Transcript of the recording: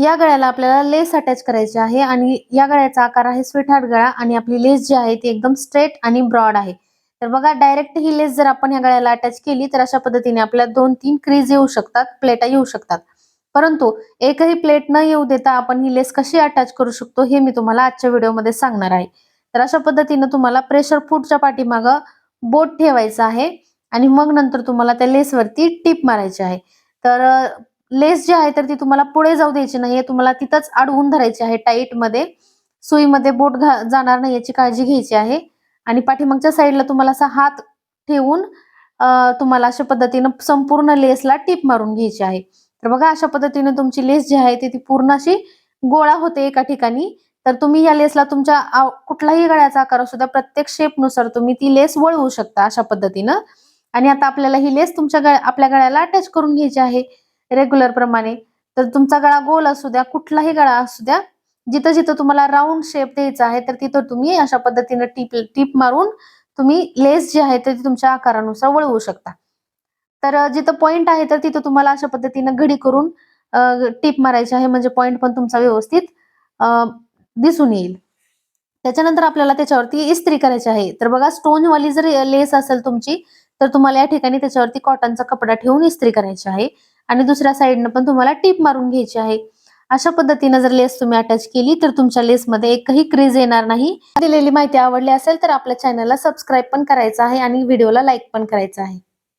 या गळ्याला आपल्याला लेस अटॅच करायची आहे आणि या गळ्याचा आकार आहे स्वीट हार्ट गळा आणि आपली लेस जी आहे ती एकदम स्ट्रेट आणि ब्रॉड आहे. तर बघा डायरेक्ट ही लेस जर आपण या गळ्याला अटॅच केली तर अशा पद्धतीने आपल्याला दोन तीन क्रीज येऊ शकतात प्लेटा येऊ शकतात. परंतु एकही प्लेट न येऊ देता आपण ही लेस कशी अटॅच करू शकतो हे मी तुम्हाला आजच्या व्हिडिओमध्ये सांगणार आहे. तर अशा पद्धतीनं तुम्हाला प्रेशर फूटच्या पाठीमागं बोट ठेवायचं आहे आणि मग नंतर तुम्हाला त्या लेसवरती टीप मारायची आहे. तर लेस जी आहे तर ती तुम्हाला पुढे जाऊ द्यायची नाहीये तुम्हाला तिथंच अडवून धरायची आहे टाईटमध्ये. सुईमध्ये बोट घा जाणार नाही याची काळजी घ्यायची आहे. आणि पाठीमागच्या साईडला तुम्हाला असा हात ठेवून तुम्हाला अशा पद्धतीनं संपूर्ण लेसला टीप मारून घ्यायची आहे. तर बघा अशा पद्धतीने तुमची लेस जी आहे ती ती पूर्ण अशी गोळा होते एका ठिकाणी. तर तुम्ही या लेसला तुमच्या कुठलाही गळ्याचा आकार असू द्या प्रत्येक शेपनुसार तुम्ही ती लेस वळवू शकता अशा पद्धतीनं. आणि आता आपल्याला ही लेस तुमच्या आपल्या गळ्याला अटॅच करून घ्यायची आहे. रेग्युलर प्रमाणे. तर तुमचा गळा गोल असू द्या कुठलाही गळा असू द्या जिथं जिथं तुम्हाला राऊंड शेप द्यायचा आहे तर तिथं तुम्ही अशा पद्धतीने टीप टीप मारून तुम्ही लेस जी आहे तर ती तुमच्या आकारानुसार वळवू शकता. तर जिथं पॉइंट आहे तर तिथं तुम्हाला अशा पद्धतीनं घडी करून टीप मारायची आहे म्हणजे पॉइंट पण तुमचा व्यवस्थित दिसून येईल. त्याच्यानंतर आपल्याला त्याच्यावरती इस्त्री करायची आहे. तर बघा स्टोन वाली जर लेस असेल तुमची तर तुम्हाला या ठिकाणी त्याच्यावरती कॉटनचा कपडा ठेवून इस्त्री करायची आहे. आणि दुसऱ्या साईडनं पण तुम्हाला टीप मारून घ्यायची आहे. अशा पद्धतीनं जर लेस तुम्ही अटॅच केली तर तुमच्या लेसमध्ये एकही क्रीज येणार नाही. दिलेली माहिती आवडली असेल तर आपल्या चॅनलला सबस्क्राईब पण करायचं आहे आणि व्हिडिओला लाईक पण करायचं आहे.